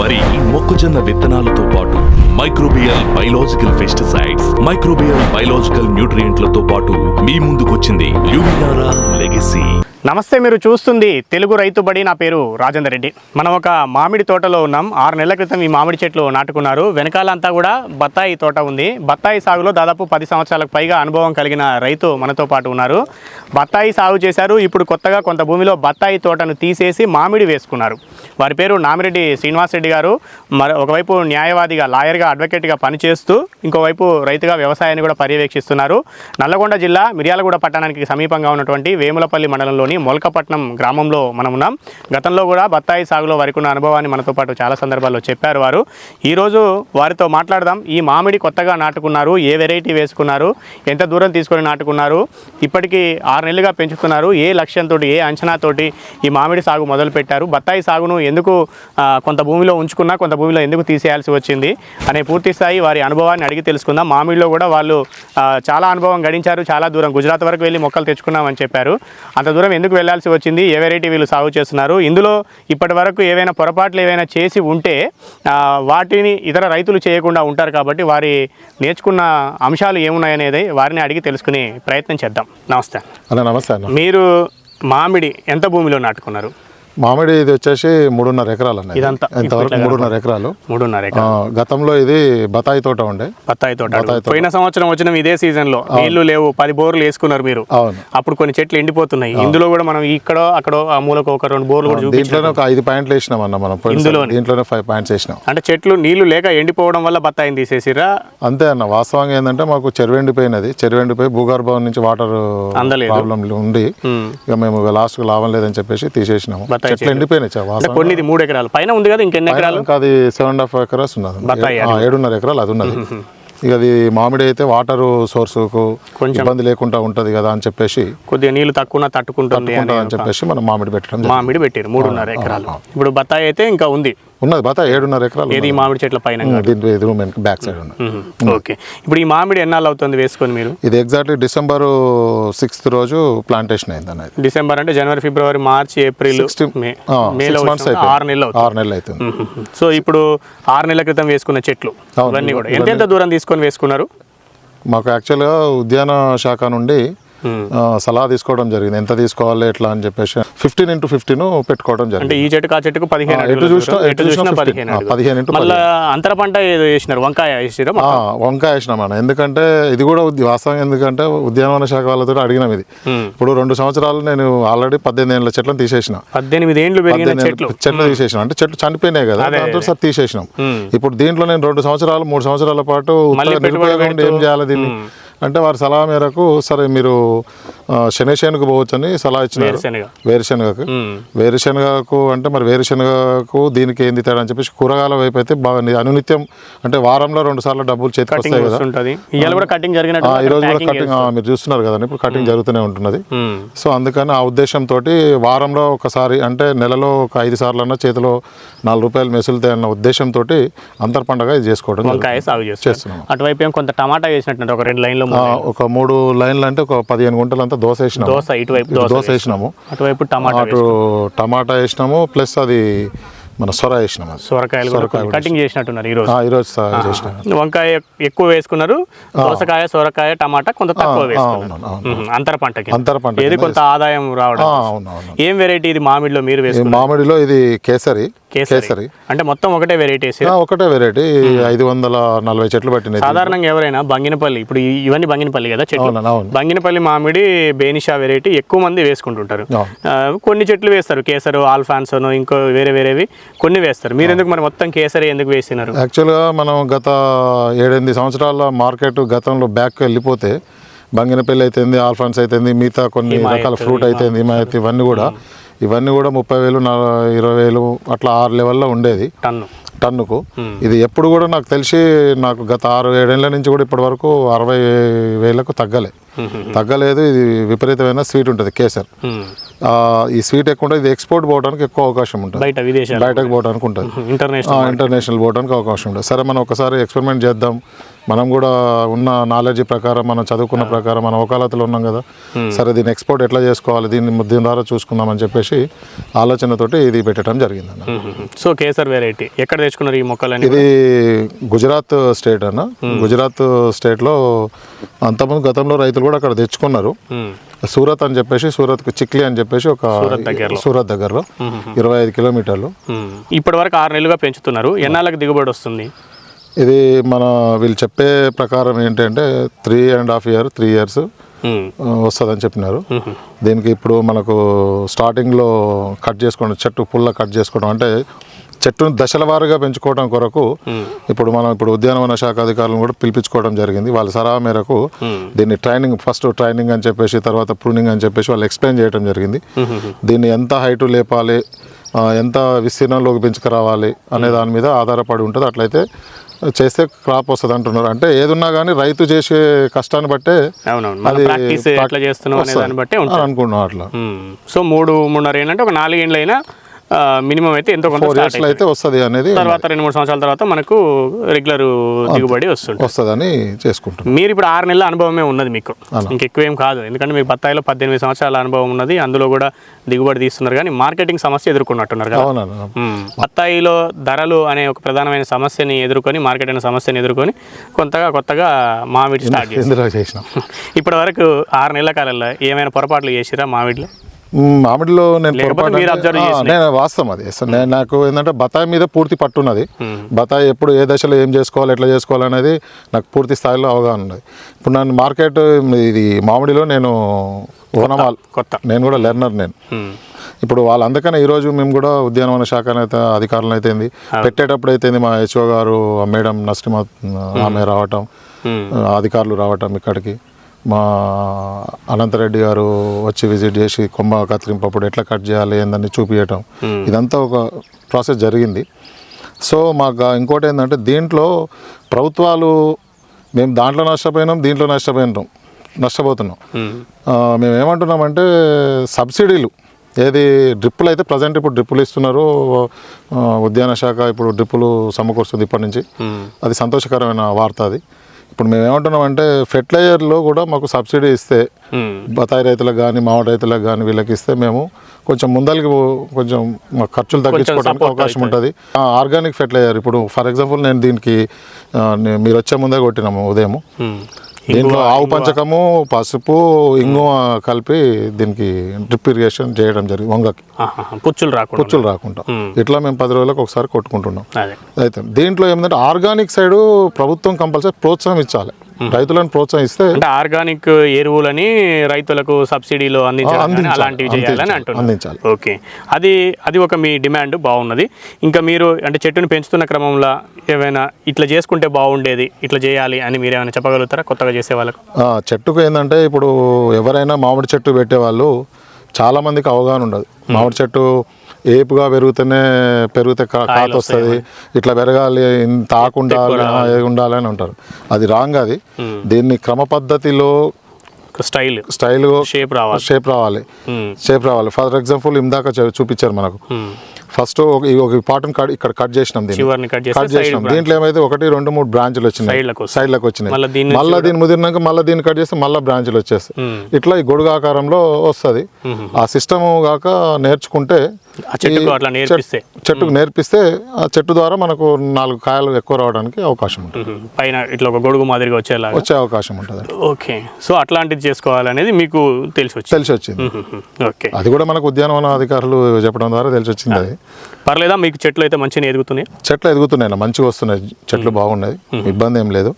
వరి మొక్కజొన్న విత్తనాలతో పాటు microbial biological pesticides microbial biological న్యూట్రియంట్లతో పాటు మీ ముందుకొచ్చింది ల్యూమినారా లెగసీ. నమస్తే మీరు చూస్తుంది తెలుగు రైతు బడి. నా పేరు రాజేందర్ రెడ్డి. మనం ఒక మామిడి తోటలో ఉన్నాం. ఆరు నెలల క్రితం ఈ మామిడి చెట్లు నాటుకున్నారు. వెనకాలంతా కూడా బత్తాయి తోట ఉంది. బత్తాయి సాగులో దాదాపు పది సంవత్సరాలకు పైగా అనుభవం కలిగిన రైతు మనతో పాటు ఉన్నారు. బత్తాయి సాగు చేశారు. ఇప్పుడు కొత్తగా కొంత భూమిలో బత్తాయి తోటను తీసేసి మామిడి వేసుకున్నారు. వారి పేరు నామిరెడ్డి శ్రీనివాసరెడ్డి గారు. మరి ఒకవైపు న్యాయవాదిగా లాయర్గా అడ్వకేట్గా పనిచేస్తూ ఇంకోవైపు రైతుగా వ్యవసాయాన్ని కూడా పర్యవేక్షిస్తున్నారు. నల్లగొండ జిల్లా మిర్యాలగూడ పట్టణానికి సమీపంగా ఉన్నటువంటి వేములపల్లి మండలంలో మండలంలోని మొలకపట్నం గ్రామంలో మనం ఉన్నాం. గతంలో కూడా బత్తాయి సాగులో వారికి ఉన్న అనుభవాన్ని మనతో పాటు చాలా సందర్భాల్లో చెప్పారు వారు. ఈరోజు వారితో మాట్లాడదాం. ఈ మామిడి కొత్తగా నాటుకున్నారు. ఏ వెరైటీ వేసుకున్నారు? ఎంత దూరం తీసుకొని నాటుకున్నారు? ఇప్పటికీ ఆరు నెలలుగా పెంచుతున్నారు. ఏ లక్ష్యంతో ఏ అంచనాతోటి ఈ మామిడి సాగు మొదలుపెట్టారు? బత్తాయి సాగును ఎందుకు కొంత భూమిలో ఉంచుకున్నా కొంత భూమిలో ఎందుకు తీసేయాల్సి వచ్చింది అనే పూర్తి స్థాయి వారి అనుభవాన్ని అడిగి తెలుసుకుందాం. మామిడిలో కూడా వాళ్ళు చాలా అనుభవం గడించారు. చాలా దూరం. గుజరాత్ వరకు వెళ్ళి మొక్కలు తెచ్చుకున్నామని చెప్పారు. అంత దూరం ఎందుకు వెళ్ళాల్సి వచ్చింది? ఏ వెరైటీ వీళ్ళు సాగు చేస్తున్నారు? ఇందులో ఇప్పటి వరకు ఏవైనా పొరపాట్లు ఏవైనా చేసి ఉంటే వాటిని ఇతర రైతులు చేయకుండా ఉంటారు కాబట్టి వారి నేర్చుకున్న అంశాలు ఏమున్నాయనేది వారిని అడిగి తెలుసుకునే ప్రయత్నం చేద్దాం. నమస్తే. నమస్తే మీరు మామిడి ఎంత భూమిలో నాటుకున్నారు? మామిడి ఇది వచ్చేసి మూడున్నర ఎకరాలు అన్న ఇది. ఇదంతా ఇంతవరకు మూడున్నర ఎకరాలు. మూడున్నర గతంలో ఇది బతాయి తోట ఉండే. బత్తాయి తోట పోయిన సంవత్సరం వచ్చిన ఇదే సీజన్లో నీళ్ళు లేవు పది బోర్లు వేసుకున్నారు మీరు. అప్పుడు కొన్ని చెట్లు ఎండిపోతున్నాయి. ఇందులో కూడా మనం ఇక్కడ అక్కడ ఆ మూలకు ఒక రెండు బోర్లు కూడా దీంట్లోనే ఒక ఐదు పాయింట్లు వేసినాం అన్న మనం పోయినసారి. దీంట్లోనే ఫైవ్ పాయింట్స్ వేసినాం. అంటే చెట్లు నీళ్ళు లేక ఎండిపోవడం వల్ల బత్తాయిని తీసేసిరా అంతే అన్న. వాస్తవంగా ఏంటంటే మాకు చెరువు ఎండిపోయినది. చెరువు ఎండిపోయి భూగర్భం నుంచి వాటర్. ప్రాబ్లం ఉమ్. ఇక మేము లాస్ట్ లాభం లేదని చెప్పేసి తీసేసినాము. బత్తాయి చెట్లు ఎండిపోయినాయి కొన్ని మూడు ఎకరాలు. పైన ఉంది కదా ఇంకెన్ని ఎకరాలు? అది సెవెన్ అండ్ హాఫ్ ఎకరాస్ ఉన్నది. బత్తాయి ఏడున్నర ఎకరాలు అది ఉన్నది. ఇక అది మామిడి అయితే వాటర్ సోర్సుకు ఇబ్బంది లేకుండా ఉంటది కదా అని చెప్పేసి కొద్దిగా నీళ్ళు తక్కువ తట్టుకుంటుంది అని చెప్పేసి మనం మామిడి పెట్టడం. మామిడి పెట్టారు మూడున్నర ఎకరాలు. ఇప్పుడు బత్తాయి అయితే ఇంకా ఉంది. ఉన్నది బతా ఏడున్నర ఎకరాలు ఏది మామిడి చెట్ల పైన బ్యాక్ సైడ్ ఉన్నది. ఓకే. ఇప్పుడు ఈ మామిడి ఎన్నాళ్ళు అవుతుంది వేసుకొని మీరు? ఇది ఎగ్జాక్ట్లీ డిసెంబర్ సిక్స్త్ రోజు ప్లాంటేషన్ అయింది అన్నది. డిసెంబర్ అంటే జనవరి ఫిబ్రవరి మార్చ్ ఏప్రిల్ మే మేలో ఆరు నెలలు అవుతుంది. ఆరు నెలలు అవుతుంది. సో ఇప్పుడు ఆరు నెలల క్రితం వేసుకున్న చెట్లు అవును. ఇవన్నీ కూడా. ఎంతెంత దూరం తీసుకొని వేసుకున్నారు? మాకు యాక్చువల్గా ఉద్యాన శాఖ నుండి సలహా తీసుకోవడం జరిగింది. ఎంత తీసుకోవాలి ఎట్లా అని చెప్పేసి ఫిఫ్టీన్ ఇంటూ ఫిఫ్టీన్ పెట్టుకోవడం జరిగింది. ఈ చెట్టుకు ఆ చెట్టుకు పదిహేను ఆ, అడుగుల ఎటు చూసినా- దూరం, ఎటు ఎటు చూసినా చూసినా 15. పదిహేను ఆ, అడుగులు. 15 into మళ్ళా అంతర పంట వేసినారు వంకాయ వేసిరా వంకాయ వేసినాం అన్న. ఎందుకంటే ఇది కూడా వాస్తవం ఎందుకంటే ఉద్యానవన శాఖ వాళ్ళతో అడిగినాం ఇది. ఇప్పుడు రెండు సంవత్సరాలు నేను ఆల్రెడీ పద్దెనిమిది ఏళ్ళ చెట్లను తీసేసిన. పద్దెనిమిది పద్దెనిమిది చెట్లు. చెట్లు తీసేసినాం. అంటే చెట్లు చనిపోయినాయి కదా దాంతో సార్ తీసేసినాం. ఇప్పుడు దీంట్లో నేను రెండు సంవత్సరాలు మూడు సంవత్సరాల పాటు నిరుపయోగం ఏం చేయాలి దీన్ని? అంటే వారి సలహా మేరకు సరే మీరు ఆ, శనగశేనుకు పోవచ్చని సలహా ఇచ్చినారు. వేరుశెనగ. వేరుశనగకు. వేరుశనగకు అంటే మరి వేరుశనగకు దీనికి ఏంది తేడా అని చెప్పేసి కూరగాయల వైపు అయితే బాగా అనునిత్యం అంటే వారంలో రెండు సార్లు డబ్బులు చేతికి వస్తాయి కదా. ఈ రోజు కూడా కటింగ్ మీరు చూస్తున్నారు కదండి ఇప్పుడు కటింగ్ జరుగుతూనే ఉంటున్నది. సో అందుకని ఆ ఉద్దేశంతో వారంలో ఒకసారి అంటే నెలలో ఒక ఐదు సార్లు అన్న చేతిలో నాలుగు రూపాయలు మెసులుతాయి అన్న ఉద్దేశంతో అంతర్ పండగ ఇది చేసుకోవడం చేస్తున్నాం. అటువైపు ఏం కొంత టమాటా వేసినట్టు ఒక రెండు లైన్లో ఒక మూడు లైన్లు అంటే ఒక పదిహేను గుంటలు అంతా దోశ వేసినాము. దోశ ఇటువైపు ఇటు దోశ దోశ వేసినాము. అటువైపు టమాటా అటు టమాటా వేసినాము ప్లస్ అది మన సొర వేసినాము అది. సొరకాయలు కటింగ్ చేసినట్టున్నారు ఈరోజు. ఈరోజు చేసినాము వంకాయ ఎక్కువ వేసుకున్నారు దోసకాయ సొరకాయ టమాటా కొంత తక్కువ వేసుకున్నారు. అంతర పంటకి. అంతర పంట ఏది కొంత ఆదాయం రావడం ఏం వెరైటీ ఇది మామిడిలో మీరు వేసుకున్నారు? మామిడిలో ఇది కేసరి కేసరి. అంటే మొత్తం ఒకటే వెరైటీ ఒకటే వెరైటీ ఐదు వందల నలభై చెట్లు పట్టినాయి. సాధారణంగా ఎవరైనా బంగినపల్లి ఇప్పుడు ఇవన్నీ బంగినపల్లి కదా చెట్లు. బంగినపల్లి మామిడి బేనిషా వెరైటీ ఎక్కువ మంది వేసుకుంటుంటారు. కొన్ని చెట్లు వేస్తారు. కేసరు ఆల్ఫాన్సోను ఇంకో వేరే వేరేవి. కొన్ని వేస్తారు. మీరు ఎందుకు మరి మొత్తం కేసరి ఎందుకు వేసినారు? యాక్చువల్గా మనం గత ఏడెనిమిది సంవత్సరాల మార్కెట్ గతంలో బ్యాక్ వెళ్ళిపోతే బంగినపల్లి అయితేంది ఆల్ఫాన్స్ అయితేంది మిగతా కొన్ని రకాల ఫ్రూట్ అయితేంది ఇవన్నీ కూడా ఇవన్నీ కూడా ముప్పై వేలు ఇరవై వేలు అట్లా ఆరు లెవెల్లో ఉండేది. టన్ను. టన్నుకు. ఇది ఎప్పుడు కూడా నాకు తెలిసి నాకు గత ఆరు ఏడేళ్ళ నుంచి కూడా ఇప్పటి వరకు అరవై వేలకు తగ్గలే. తగ్గలేదు ఇది విపరీతమైన స్వీట్ ఉంటుంది కేసర్. ఈ స్వీట్ ఎక్కువ ఉంటుంది ఇది ఎక్స్పోర్ట్ పోవడానికి ఎక్కువ అవకాశం ఉంటుంది. బయట విదేశాలు బయటకు పోవడానికి ఉంటుంది. ఇంటర్నేషనల్ ఇంటర్నేషనల్ పోవడానికి అవకాశం ఉంటుంది. సరే మనం ఒకసారి ఎక్స్పెరిమెంట్ చేద్దాం. మనం కూడా ఉన్న నాలెడ్జ్ ప్రకారం మనం చదువుకున్న ప్రకారం మన వకాలతలో ఉన్నాం కదా. సరే దీన్ని ఎక్స్పోర్ట్ ఎట్లా చేసుకోవాలి దీన్ని దీని ద్వారా చూసుకుందాం అని చెప్పేసి ఆలోచనతోటి ఇది పెట్టడం జరిగింది అన్న. సో కేసర్ వెరైటీ ఎక్కడ తెచ్చుకున్నారు ఈ మొక్కలని ఇది గుజరాత్ స్టేట్ అన్న. గుజరాత్ స్టేట్లో అంతకుముందు గతంలో రైతులు కూడా అక్కడ తెచ్చుకున్నారు. సూరత్ అని చెప్పేసి సూరత్ చిక్లీ అని చెప్పేసి ఒక. సూరత్ దగ్గరలో. ఇరవై ఐదు కిలోమీటర్లు. ఇప్పటి వరకు ఆరు నెలలుగా పెంచుతున్నారు. ఎన్నాళ్ళకి దిగుబడి వస్తుంది? ఇది మన వీళ్ళు చెప్పే ప్రకారం ఏంటంటే three and half year three years hmm. వస్తుందని చెప్పినారు. దీనికి ఇప్పుడు మనకు స్టార్టింగ్లో కట్ చేసుకోవడం చెట్టు పుల్ల కట్ చేసుకోవడం అంటే చెట్టును దశల వారీగా పెంచుకోవడం కొరకు ఇప్పుడు మనం ఇప్పుడు ఉద్యానవన శాఖ అధికారులను కూడా పిలిపించుకోవడం జరిగింది. వాళ్ళ సలహా మేరకు దీన్ని ట్రైనింగ్ ఫస్ట్ ట్రైనింగ్ అని చెప్పేసి తర్వాత ప్రూనింగ్ అని చెప్పేసి వాళ్ళు ఎక్స్ప్లెయిన్ చేయడం జరిగింది. దీన్ని ఎంత హైటు లేపాలి ఎంత విస్తీర్ణంలోకి పెంచుకురావాలి అనే దాని మీద ఆధారపడి ఉంటుంది. అట్లయితే చేస్తే క్రాప్ వస్తుంది అంటున్నారు. అంటే ఏదున్నా కానీ రైతు చేసే కష్టాన్ని బట్టే అవునవును. మన ప్రాక్టీస్ ఎట్లా చేస్తున్నాం అనే దాన్ని బట్టే ఉంటుంది. అని అనుకుంటున్నాం అట్లా. సో మూడు మూడున్నర ఏంటంటే ఒక నాలుగేళ్ళు అయినా మినిమం అయితే ఎంతో కొంత అయితే వస్తుంది అనేది తర్వాత రెండు మూడు సంవత్సరాల తర్వాత మనకు రెగ్యులర్ దిగుబడి వస్తుంది వస్తుందని చేసుకుంటున్నాం. మీరు ఇప్పుడు ఆరు నెలల అనుభవమే ఉన్నది మీకు. ఇంకెక్కువ ఏం కాదు. ఎందుకంటే మీకు బత్తాయిలో పద్దెనిమిది సంవత్సరాల అనుభవం ఉన్నది. అందులో కూడా దిగుబడి తీస్తున్నారు. కానీ మార్కెటింగ్ సమస్య ఎదుర్కొన్నట్టున్నారు కదా. బత్తాయిలో ధరలు అనే ఒక ప్రధానమైన సమస్యని ఎదుర్కొని మార్కెట్ అనే సమస్యని ఎదుర్కొని కొంతగా కొత్తగా మామిడి స్టార్ట్ చేసినాం. ఇప్పటి వరకు ఆరు నెలల కాలంలో ఏమైనా పొరపాట్లు చేసిరా మామిడిలో మామిడిలో నేను. నేను వాస్తవం అది. అసలు నేను నాకు ఏంటంటే బతాయి మీద పూర్తి పట్టున్నది. బతాయి ఎప్పుడు ఏ దశలో ఏం చేసుకోవాలి ఎట్లా చేసుకోవాలి అనేది నాకు పూర్తి స్థాయిలో అవగాహన ఉన్నది. ఇప్పుడు నన్ను మార్కెట్ ఇది మామిడిలో నేను ఓనమాల్ కొత్త. నేను కూడా లెర్నర్ నేను. ఇప్పుడు వాళ్ళు అందుకనే ఈరోజు మేము కూడా ఉద్యానవన శాఖ అయితే అధికారులు అయితే పెట్టేటప్పుడు అయితే మా హెచ్ఓ గారు మేడం నస్రిమా ఆమె రావటం అధికారులు రావటం ఇక్కడికి. మా అనంతరెడ్డి గారు వచ్చి విజిట్ చేసి కొమ్మ కత్తిరింపప్పుడు ఎట్లా కట్ చేయాలి ఏందని చూపించటం ఇదంతా ఒక ప్రాసెస్ జరిగింది. సో మాకు ఇంకోటి ఏంటంటే దీంట్లో ప్రభుత్వాలు మేము దాంట్లో నష్టపోయినాం దీంట్లో నష్టపోయినాం నష్టపోతున్నాం. మ్మ్. ఆ, మేము ఏమంటున్నామంటే సబ్సిడీలు. ఏది డ్రిప్పులు అయితే ప్రజెంట్ ఇప్పుడు డ్రిప్పులు ఇస్తున్నారు. ఉద్యాన శాఖ ఇప్పుడు డ్రిప్పులు సమకూరుస్తుంది ఇప్పటి నుంచి. మ్మ్. అది సంతోషకరమైన వార్త అది. ఇప్పుడు మేము ఏమంటున్నామంటే ఫెర్టిలైజర్లో కూడా మాకు సబ్సిడీ ఇస్తే మ్మ్. బత్తాయి రైతులకు కానీ మామిడి రైతులకు కానీ వీళ్ళకి ఇస్తే మేము కొంచెం ముందరికి పో- కొంచెం మా ఖర్చులు తగ్గించుకోవడానికి అవకాశం ఉంటుంది ఆర్గానిక్ ఫెర్టిలైజర్ ఇప్పుడు ఫర్ ఎగ్జాంపుల్ నేను దీనికి మీరు వచ్చే ముందే కొట్టినాము ఉదయం. దీంట్లో ఆవు పంచకము పసుపు ఇంగువ కలిపి దీనికి డ్రిప్ ఇరిగేషన్ చేయడం జరిగింది వంగకి. పుచ్చులు రాకుండా. పుచ్చులు రాకుండా. ఇట్లా మేము పది రోజులకు ఒకసారి కొట్టుకుంటున్నాం. అయితే దీంట్లో ఏమిటంటే ఆర్గానిక్ సైడ్ ప్రభుత్వం కంపల్సరీ ప్రోత్సాహం ఇచ్చాలి. రైతులను ప్రోత్సహిస్తే అంటే ఆర్గానిక్ ఎరువులని రైతులకు సబ్సిడీలో అందించాలి, అలాంటివి చేయాలని అంటున్నారు. అందించాలి. ఓకే. అది అది ఒక మీ డిమాండ్ బాగున్నది. ఇంకా మీరు అంటే చెట్టును పెంచుతున్న క్రమంలో ఏమైనా ఇట్లా చేసుకుంటే బాగుండేది ఇట్లా చేయాలి అని మీరు ఏమైనా చెప్పగలుగుతారా? కొత్తగా చేసే వాళ్ళకు? చెట్టుకు ఏంటంటే ఇప్పుడు ఎవరైనా మామిడి చెట్టు పెట్టే వాళ్ళు చాలా మందికి అవగాహన ఉండదు. మామిడి చెట్టు ఏపుగా పెరుగుతూనే పెరిగితే కా- కాత వస్తుంది. ఇట్లా పెరగాలి ఇంత ఆకు ఉండాలి ఆ, ఏ ఉండాలి అని ఉంటారు అది రాంగ్ అది. దీన్ని క్రమ పద్ధతిలో స్టైల్. స్టైల్ షేప్ రావాలి. షేప్ రావాలి. షేప్ రావాలి. ఫర్ ఎగ్జాంపుల్ ఇందాక చూపించారు మనకు. ఫస్ట్ ఒక పాటను కట్ ఇక్కడ కట్ చేసినాం దీన్ని. కట్ చేసినాం. దీంట్లో ఏమైతే ఒకటి రెండు మూడు బ్రాంచ్లు వచ్చినాయి. వస్తాయి. సైడ్లకు వచ్చినాయి. మళ్ళీ దీన్ని ముదిరినాక మళ్ళీ దీన్ని కట్ చేస్తే మళ్ళీ బ్రాంచ్లు వచ్చేస్తాయి. ఇట్లా ఈ గొడుగు ఆకారంలో వస్తుంది. ఆ సిస్టమ్ కాక నేర్చుకుంటే ఆ చెట్టుకు నేర్పిస్తే. ఆ చెట్టు ద్వారా మనకు నాలుగు కాయలు ఎక్కువ రావడానికి అవకాశం ఉంటుంది. పైన ఇట్లా ఒక గొడుగు మాదిరిగా వచ్చేలాగా. వచ్చే అవకాశం ఉంటుంది. ఓకే. సో అట్లాంటిది చేసుకోవాలనేది మీకు తెలిసి వచ్చింది. తెలిసి వచ్చింది. ఓకే. అది కూడా మనకు ఉద్యానవన అధికారులు చెప్పడం ద్వారా తెలిసి వచ్చింది అది. పర్లేదా? మీకు చెట్లు అయితే మంచిగా ఎదుగుతున్నాయి. చెట్లు ఎదుగుతున్నాయి మంచిగా వస్తున్నాయి. చెట్లు బాగున్నాయి. ఇబ్బంది ఏం లేదు.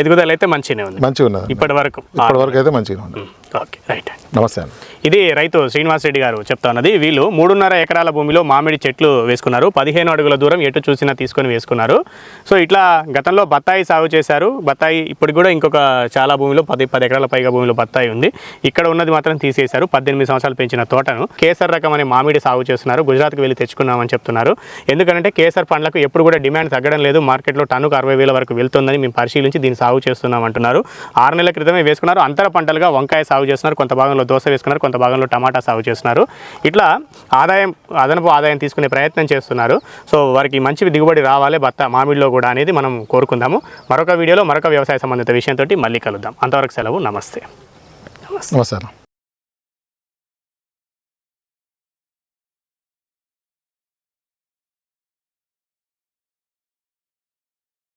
ఎదుగుదల అయితే మంచిగానే ఉంది. మంచిగా ఉన్నది. ఇప్పటి వరకు ఇప్పటి వరకు అయితే మంచిగా ఉంది. ఓకే రైట్ నమస్తే ఇది రైతు శ్రీనివాస్ రెడ్డి గారు చెప్తా ఉన్నది. వీళ్ళు మూడున్నర ఎకరాల భూమిలో మామిడి చెట్లు వేసుకున్నారు. పదిహేను అడుగుల దూరం ఎటు చూసినా తీసుకొని వేసుకున్నారు. సో ఇట్లా గతంలో బత్తాయి సాగు చేశారు. బత్తాయి ఇప్పుడు కూడా ఇంకొక చాలా భూమిలో పది పది ఎకరాల పైగా భూమిలో బత్తాయి ఉంది. ఇక్కడ ఉన్నది మాత్రం తీసేశారు. పద్దెనిమిది సంవత్సరాలు పెంచిన తోటను. కేసర్ రకం అనే మామిడి సాగు చేస్తున్నారు. గుజరాత్కి వెళ్ళి తెచ్చుకున్నామని చెప్తున్నారు. ఎందుకంటే కేసర్ పండ్లకు ఎప్పుడు కూడా డిమాండ్ తగ్గడం లేదు. మార్కెట్లో టన్నుకు అరవై వేల వరకు వెళ్తుందని మేము పరిశీలించి దీన్ని సాగు చేస్తున్నాం అంటున్నారు. ఆరు నెలల క్రితమే వేసుకున్నారు. అంతర పంటలుగా వంకాయ సాగు చేస్తున్నారు. కొంత భాగంలో దోశ వేసుకున్నారు. కొంత భాగంలో టమాటా సాగు చేస్తున్నారు. ఇట్లా ఆదాయం అదనపు ఆదాయం తీసుకునే ప్రయత్నం చేస్తున్నారు. సో వారికి మంచి దిగుబడి రావాలి బత్త మామిడిలో కూడా అనేది మనం కోరుకుందాము. మరొక వీడియోలో మరొక వ్యవసాయ సంబంధిత విషయంతో మళ్ళీ కలుద్దాం. అంతవరకు సెలవు. నమస్తే. నమస్తే